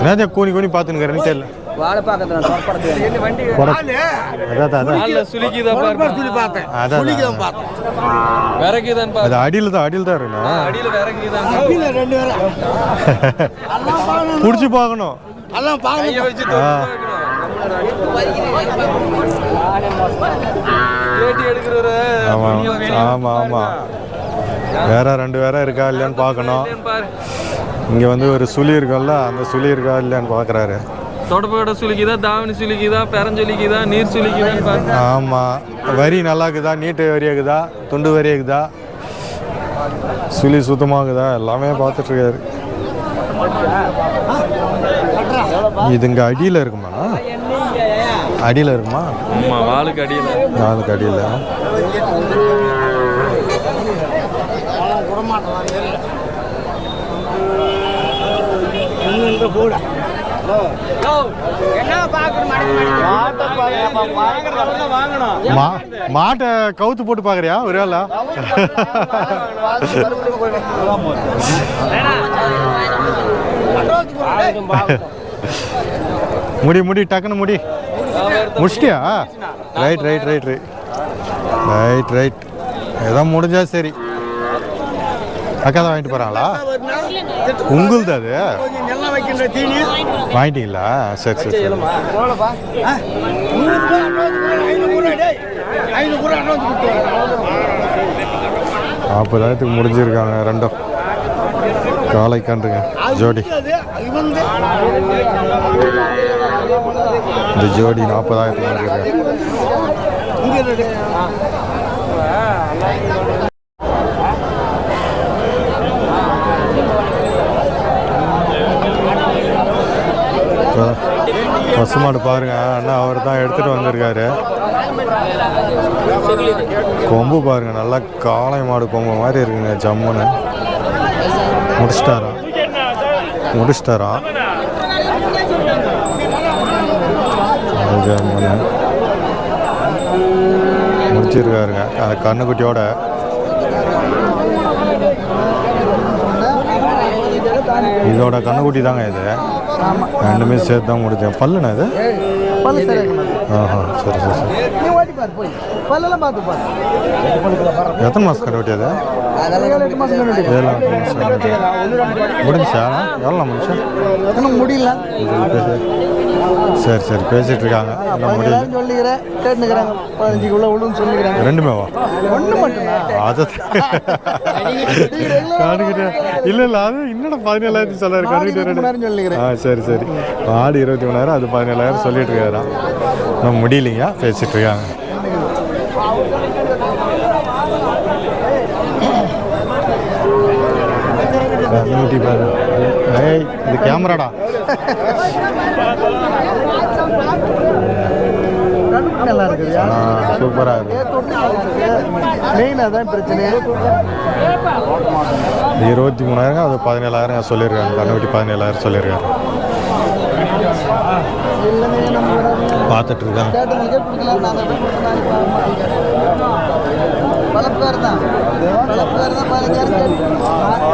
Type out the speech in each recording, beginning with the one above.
என்னது கூனி கூனி பார்த்துன்னு தெரியல அதான் அதான். அதான் அதான். அடியில் தான் அடியில் தான் பேரும் பிடிச்சி பார்க்கணும். வச்சு எடுக்கிறவரு. ஆமாம் ஆமாம் ஆமாம் வேற ரெண்டு வேற இருக்கா இல்லையான்னு பார்க்கணும். பாரு. இங்கே வந்து ஒரு சுழி இருக்கும்ல அந்த சுழி இருக்கா இல்லையான்னு பார்க்குறாரு. தொடப்போட சுலுக்கிதா தாவணி சுலுக்கிதா பெரஞ்சொலிக்குதா நீர் சுலுக்கிதான் ஆமாம் வரி நல்லா இருக்குதா நீட்டு வரி இருக்குதா துண்டு வரி இருக்குதா சுழி சுத்தமாகுதா? எல்லாமே பார்த்துட்ருக்காரு. இது இங்கே அடியில் இருக்குமா? அடியில் இருக்குமா? ஆமா வாளுக்கு அடியில. நாளுக்கு அடியில். மா மாட்டை கவுத்து போட்டு பார்க்குறியா? ஒரு வேளை. முடி முடி டக்குன்னு முடி. முடிச்சிட்டியா? Right right right right right right ஏதோ முடிஞ்சா சரி. அக்கா தான் வாங்கிட்டு போகிறாங்களா உங்களுது அது? வாங்கிட்டீங்களா? சரி சரி சரி. நாற்பதாயிரத்துக்கு முடிஞ்சிருக்காங்க ரெண்டும். காலை கண்டுங்க. ஜோடி. இந்த ஜோடி நாற்பதாயிரத்துக்கு முடிஞ்சிருக்காங்க பசுமாடு பாருங்க அண்ணா அவர் தான் எடுத்துட்டு வந்திருக்காரு கொம்பு பாருங்க நல்லா காளை மாடு கொம்பு மாதிரி இருக்குங்க ஜம்முன்னு முடிச்சிட்டாரா முடிச்சிட்டாரா ஜம்முன்னு முடிச்சிருக்காருங்க அந்த கண்ணுக்குட்டியோட. இதோட கண்ணுக்குட்டி தாங்க இது. ரெண்டுமே சேர்த்து தான் முடிச்சேன் பல்லுண்ணா இது? ஆஹா சரி சரி சரி. எத்தனை மாதம் மாதம் கண்டுக்குட்டி. முடிஞ்சுச்சா? எவ்வளோ முடிஞ்சா? முடியல. சரி சரி பேசிட்டு இருக்காங்க பதினேழு சொல்லிக்கிறேன் கேட்டுக்கிறாங்க பதினஞ்சுக்குள்ள சொல்லிக்கிறாங்க ரெண்டுமேவா ஒன்று மட்டும்தான். அது இல்லை இல்லை அது இன்னும் பதினேழாயிரத்தி சொல்லாரு கண்டுக்கிட்டு சொல்லிக்கிறேன். ஆ சரி சரி. ஆடு இருபத்தி மூணாயிரம் அது பதினேழாயிரம் சொல்லிட்டு இருக்காராம் இன்னும் முடியலைங்க பேசிட்டு இருக்காங்க பாரு. ஏய் இது கேமராடா? நல்லா இருக்குது ஆ சூப்பராக இருக்கு மெயின் அதான் பிரச்சனை இருபத்தி மூணாயிரம் அது பதினேழாயிரம் சொல்லியிருக்காங்க கண்ணுக்குட்டி பதினேழாயிரம் சொல்லியிருக்காரு பார்த்துட்டு இருக்காங்க பல பேர் தான். பல பேர் தான் பதினஞ்சாயிரம் கேட்டார்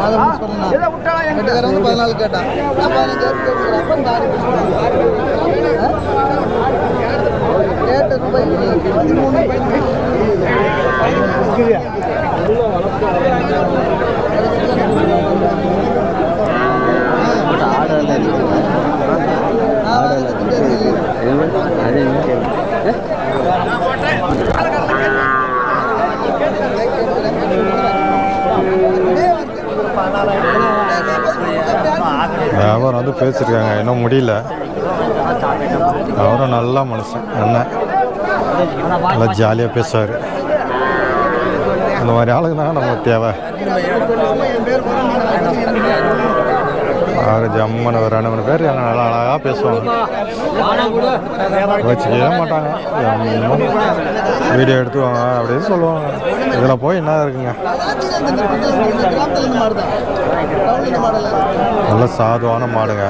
அதை முடிச்சு சொன்னா வீட்டுக்காரன் வந்து பதினாலு கேட்டான். நான் பதினஞ்சாயிரம் கேட்டுக்கிறேன் அப்போ இந்த ஆறு கேட்ட ரூபாய் பதிமூணு வியாபாரம் வந்து பேசியிருக்காங்க. இன்னும் முடியல. அவரும் நல்ல மனுஷன் என்ன நல்லா ஜாலியாக பேசுவார். அந்த மாதிரி ஆளுங்க தான் நமக்கு தேவை. ஆறு ஜம்மன் ஒரு ரெண்டு மூணு பேர் என்ன நல்லா அழகாக பேசுவாங்க. வச்சுக்கவே மாட்டாங்க. வீடியோ எடுத்துவாங்க அப்படின்னு சொல்லுவாங்க. இதில் போய் என்ன இருக்குங்க? நல்ல சாதுவான மாடுங்க.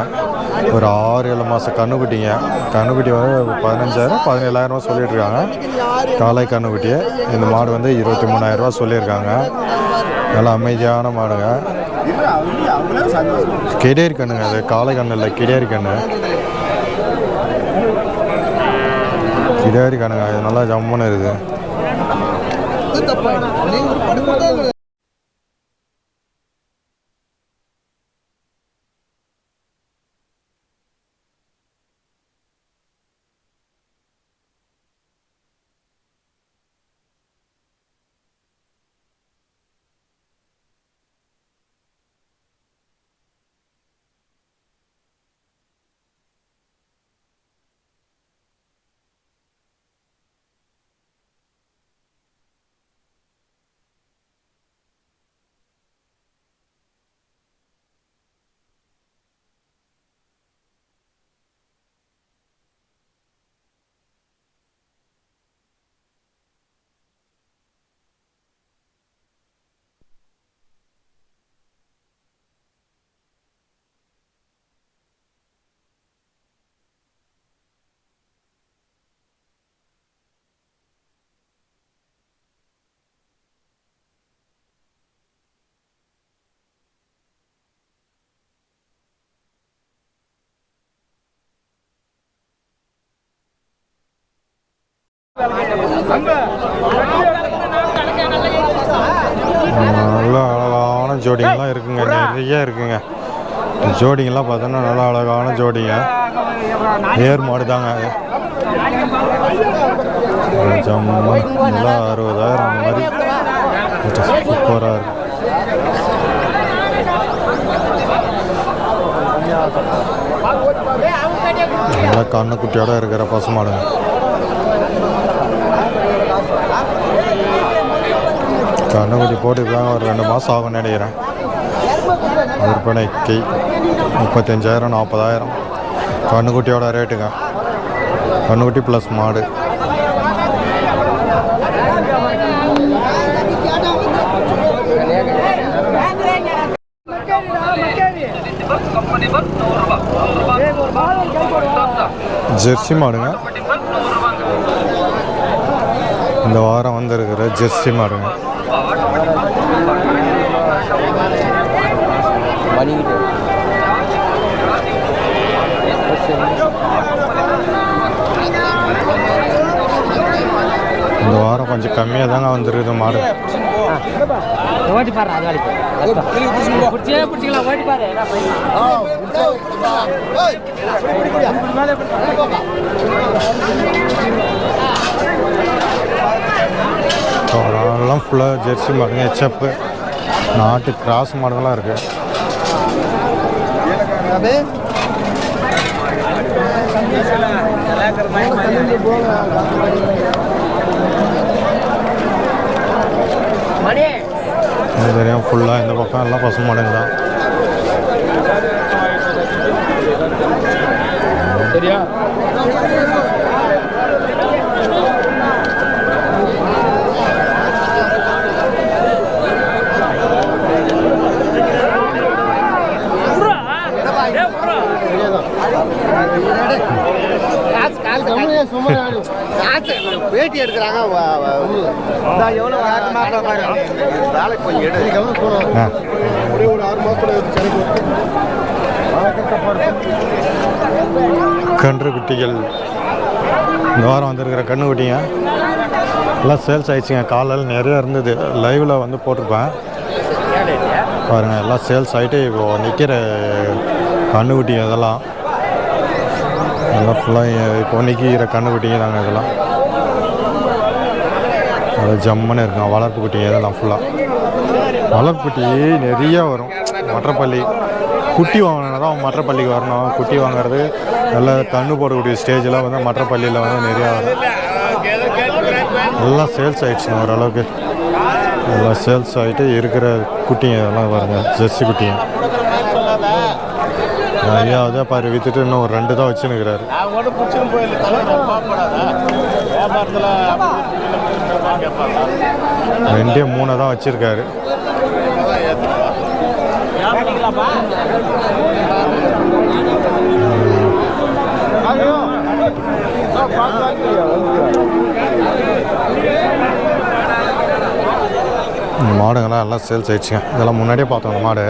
ஒரு ஆறு ஏழு மாதம் கண்ணுக்குட்டிங்க. கண்ணுக்குட்டி வந்து பதினஞ்சாயிரம் பதினேழாயிரரூவா சொல்லிட்டு காலை கண்ணுக்குட்டி இந்த மாடு வந்து இருபத்தி மூணாயிரரூவா சொல்லியிருக்காங்க. நல்லா அமைதியான மாடுங்க. கிடேரி கண்ணுங்க அது காளை கண்ணு இல்லை கிடேரி கண்ணு. கிடேரி கண்ணுங்க இது நல்லா ஜம்முன்னு இருக்குது. நல்ல அழகான ஜோடிங்கெல்லாம் இருக்குங்க. நிறைய இருக்குங்க. ஜோடிங்கெல்லாம் பார்த்தோன்னா நல்லா அழகான ஜோடிங்க. ஏர் மாடு தாங்க நல்லா அறுபதாயிரம் அந்த மாதிரி. சூப்பராக இருக்கு. நல்லா கண்ணுக்குட்டியோட இருக்கிற பசுமாடுங்க கண்ணுக்குட்டி போட்டுக்கலாம் ஒரு ரெண்டு மாதம் ஆகும் நினைக்கிறேன். விற்பனைக்கு முப்பத்தஞ்சாயிரம் நாற்பதாயிரம் கண்ணுக்குட்டியோட ரேட்டுங்க. கண்ணுக்குட்டி ப்ளஸ் மாடு. ஜெர்சி மாடுங்க. இந்த வாரம் வந்திருக்கிற ஜெர்சி மாடுங்க. இந்த வாரம் கொஞ்சம் கம்மியாக தாங்க வந்துருக்குது மாடு. ஓட்டி பாரு அது வாடி பிடிச்சிக்கலாம் ஓட்டி பாரு என்ன எல்லாம் ஃபுல்லாக ஜெர்சி மாடுங்க ஹெச்எப்பு நாட்டு கிராஸ் மாடுங்களாம் இருக்குது இது தெரியும் ஃபுல்லாக இந்த பக்கம் எல்லாம் பசு மாடுங்க தான். சரியா பேட்டி எடுக்கிறாங்க எவ்வளோ வேலைக்கு கொஞ்சம் எடுத்து ஆ ஒரு ஆறு மாதத்துல கன்று குட்டிகள். இந்த வாரம் வந்திருக்கிற கன்று குட்டிங்க. எல்லாம் சேல்ஸ் ஆயிடுச்சுங்க. காலையில் நிறைய இருந்தது. லைவில் வந்து போட்டிருப்பேன். பாருங்கள் எல்லாம் சேல்ஸ் ஆகிட்டு இப்போ நிற்கிற கண்ணுக்குட்டிங்க இதெல்லாம் எல்லாம் ஃபுல்லாக இப்போ நிற்கிற கண்ணுக்குட்டிங்க தாங்க இதெல்லாம். அது ஜம்முன்னு இருக்கும் வளர்ப்பு குட்டி இதெல்லாம் ஃபுல்லாக வளர்ப்பு குட்டி நிறைய வரும். மற்றப்பள்ளி. குட்டி வாங்கினா தான் மற்றப்பள்ளிக்கு வரணும். குட்டி வாங்குறது நல்ல கண்ணு போடக்கூடிய ஸ்டேஜில் வந்து மற்றப்பள்ளியில் வந்து நிறையா வரும். எல்லாம் சேல்ஸ் ஆயிடுச்சுங்க ஓரளவுக்கு. எல்லாம் சேல்ஸ் ஆகிட்டு இருக்கிற குட்டிங்க இதெல்லாம் வருங்க ஜெர்சி குட்டிங்க. நிறையா அதை பாரு வித்துட்டு இன்னும் ஒரு ரெண்டு தான் வச்சுன்னுக்கிறாரு ரெண்டே மூணை தான் வச்சிருக்காரு. இந்த மாடுங்கள்லாம் எல்லாம் சேல்ஸ் ஆயிடுச்சுங்க. இதெல்லாம் முன்னாடியே பார்த்தோம் இந்த மாடு.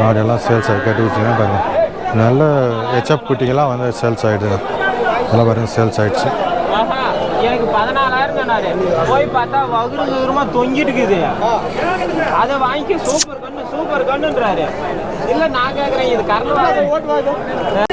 மாடு எல்லாம் சேல்ஸ் ஆகி கட்டி வச்சுங்க பாருங்க. நல்ல ஹெச்எப் குட்டிங்கெல்லாம் வந்து சேல்ஸ் ஆகிடுதுங்க இதெல்லாம் பாருங்க சேல்ஸ் ஆயிடுச்சு. எனக்கு பதினாலாயிரம் சொன்னாரு. போய் பார்த்தா வகுரு தூரமா தொங்கிட்டு இருக்குது. அதை வாங்கி சூப்பர் கண்ணு சூப்பர் கண்ணுன்றாரு இல்ல நான் கேக்குறேன் இது கர்நாடகா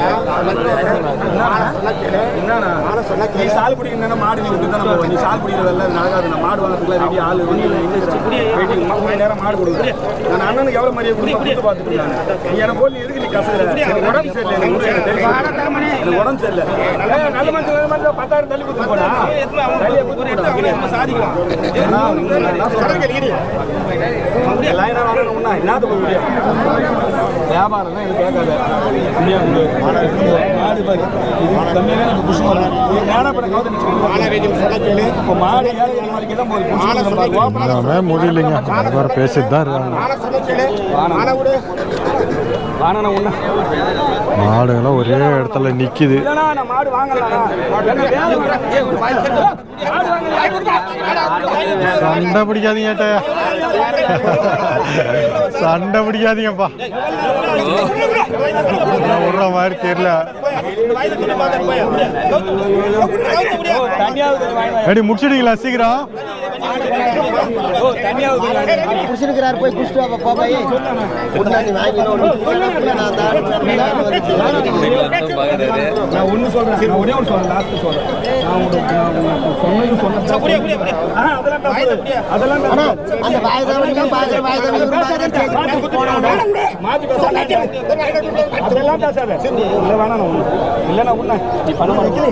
நீ சால் பிடிக்கணும்னா மாடு நீ தானே போவ. நீ சால் பிடிக்கிறதல்ல நடக்காது. நான் மாடு வாங்குறதுக்குலாம் ரெடி ஆளு வெயிட்டிங். மணி நேரம் மாடு கொடுக்குறேன். நான் அண்ணனுக்கு எவ்வளவு மரியாதை கொடுத்து பார்த்துட்டு நீ போய் நீ எதுக்கு நீ கசகுற எனக்கு உடம்பு சரியில்லை எனக்கு உடம்பு சரியில்லை. நல்ல மனுஷன் பத்தாயிரம் தள்ளி கொடுத்து போடா. தள்ளியே கொடுத்து சாதிக்கலாம். வாங்கணும் ஒண்ணா என்னது போய் முடியும் வியாபாரம் தான் எனக்கு கேட்காத. இந்தியா. மாடு பாரு இது கம்மியாக புஷ் பண்ணலாம் இது இப்போ மாடு ஏழை ஏழு தான் முடியலைங்க. பேசிட்டு தான் இருக்காங்க. மாடுங்கெல்லாம் ஒரே இடத்துல நிற்கிது சண்டை பிடிக்காதீங்க. சண்டை பிடிக்காதீங்கப்பா. விடுற மாதிரி தெரியல. எப்படி முடிச்சிட்டீங்களா? சீக்கிரம். குடிச்சிருக்கிறாரு போய் குடிச்சிட்டு வா, போ போய் முன்னாடி வாங்கினோம் நான் தான் நான் சரி, ஒரே ஒன்று சொல்றேன். லாஸ்ட் சொல்றேன். நான் உங்களுக்கு நான் உங்களுக்கு சொன்னது சொன்னேன். ஆ, அதெல்லாம். அதெல்லாம் பேசாத. அந்த பாக்குற. அதெல்லாம். இல்ல வேணாம் நான் ஒண்ணு. இல்ல நான் ஒண்ணு. நீ பண்ண மாட்டே.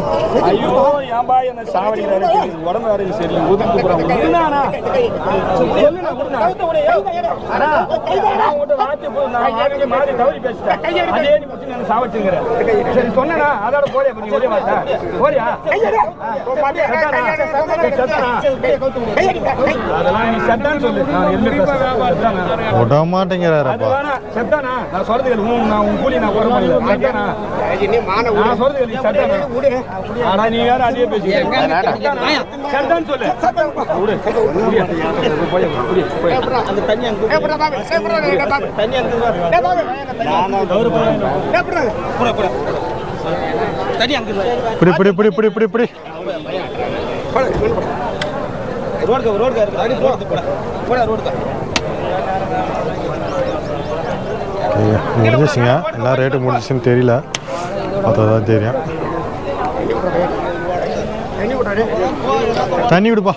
ஐயோ ஏன்பா என்ன சாவடிக்கிறாரு. உடம்பு வேற ஒதுக்கு போறாங்க சரி சொன்னேனா? அதோட போறியா? போறியா? விட மாட்டேங்கிறாரப்பா. செத்தானா? நான் சொல்றது நான் உன் கூலி நான் செத்தானா? நான் சொல்றது செத்தானா? ஆனா நீ வேற அதே விடு. போய், விடு. போய். இப்படி இப்படி இப்படி இப்படி இப்படி இப்படி ஓகே, முடிஞ்சிச்சுங்க என்ன ரேட்டு முடிஞ்சிச்சுன்னு தெரியல. பார்த்தா தான் தெரியும். தண்ணி விடுப்பா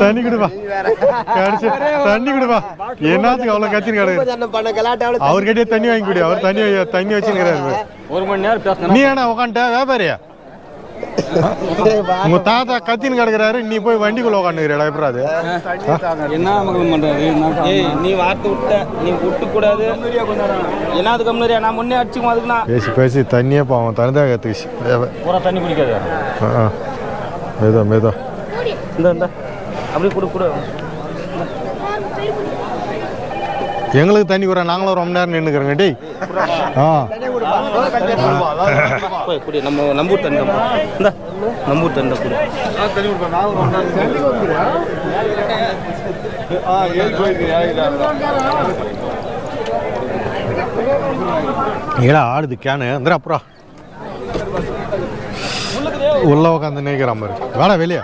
தண்ணி குடுப்பா. கடிச்சு தண்ணி குடுப்பா. என்னத்துக்கு அவ்வளோ கத்தின்னு என்ன கலாட்டாவில் அவர்கிட்டயே தண்ணி வாங்கி குடி. அவர் தண்ணி தண்ணி வச்சுக்கிறாரு ஒரு மணி நேரம் நீ ஏன்னா உக்காண்ட வியாபாரியா? உங்க தாத்தா கத்தின்னு கிடக்குறாரு நீ போய் வண்டிக்குள்ள உட்காந்துக்கிறா எப்படி அது என்ன மகன் பண்றாரு? ஏய் நீ வார்த்தை விட்ட நீ விட்டு கூடாது என்னது கம்னரியா நான் முன்னே அடிச்சுக்கும் அதுக்கு நான் பேசி பேசி தண்ணியே பாவம் தனிதாக கற்றுக்குச்சு பூரா தண்ணி குடிக்காது. மேதோ மேதோ இந்த இந்த. அப்படி குடு குடு. எங்களுக்கு தண்ணி குறா நாங்களும் ரொம்ப நேரம் நின்றுக்கிறோங்க டேய். ஆ. குடி நம்ம நம்பூர் தண்ணி இந்த நம்பூர் தண்ணி குடி. ஏடா ஆடுது கேனு. வந்துடு அப்புறம் உள்ள உட்காந்து நிற்கிறான் பாரு வேடா வெளியே.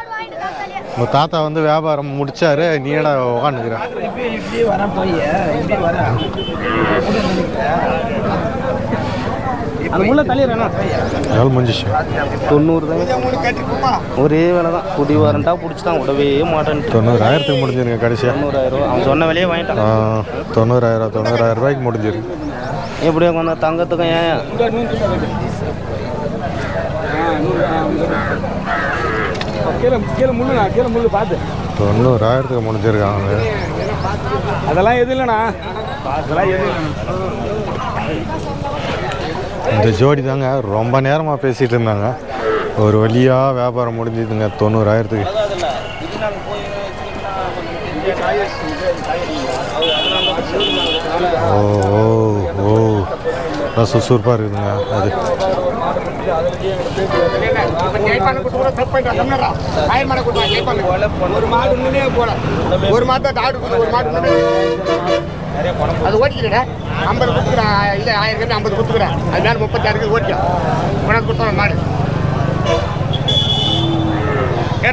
உங்க தாத்தா வந்து வியாபாரம் முடிச்சாரு நீ ஏடா வேலை முடிஞ்சிச்சு? தொண்ணூறு தான் ஒரே வேலை தான். புடி வாரண்டா பிடிச்சி தான் விடவே மாட்டேன் தொண்ணூறாயிரத்துக்கு முடிஞ்சிருங்க கடைசியாக தொண்ணூறாயிரம் அவன் சொன்ன விலையே வாங்கிட்டான். தொண்ணூறாயிரம் தொண்ணூறாயிரம் ரூபாய்க்கு முடிஞ்சிருக்கு. எப்படியோ கொஞ்சம் தங்கத்துக்கும் ஏன்? கீழே கீழே முள்ளுண்ணா கீழே முள்ளு பார்த்து தொண்ணூறாயிரத்துக்கு முடிஞ்சிருக்காங்க அதெல்லாம் எது இல்லைண்ணா. அதெல்லாம் இந்த ஜோடி தாங்க ரொம்ப நேரமாக பேசிகிட்டு இருந்தாங்க. ஒரு வழியாக வியாபாரம் முடிஞ்சுதுங்க தொண்ணூறாயிரத்துக்கு. ஓ ஓ ஓ. சுறுசுறுப்பாக இருக்குதுங்க அது. ஒரு மாடு முன்னே போல ஒரு மாடு தான் ஒரு மாடு முன்னே அது ஓட்டிக்கிறேன் ஐம்பது கொடுத்துக்கிறேன் இல்லை ஆயிரம் கட்டு ஐம்பது கொடுத்துக்கிறேன் அது மேலே முப்பத்தாறுக்கு உனக்கு கொடுத்தோம் மாடு ஏ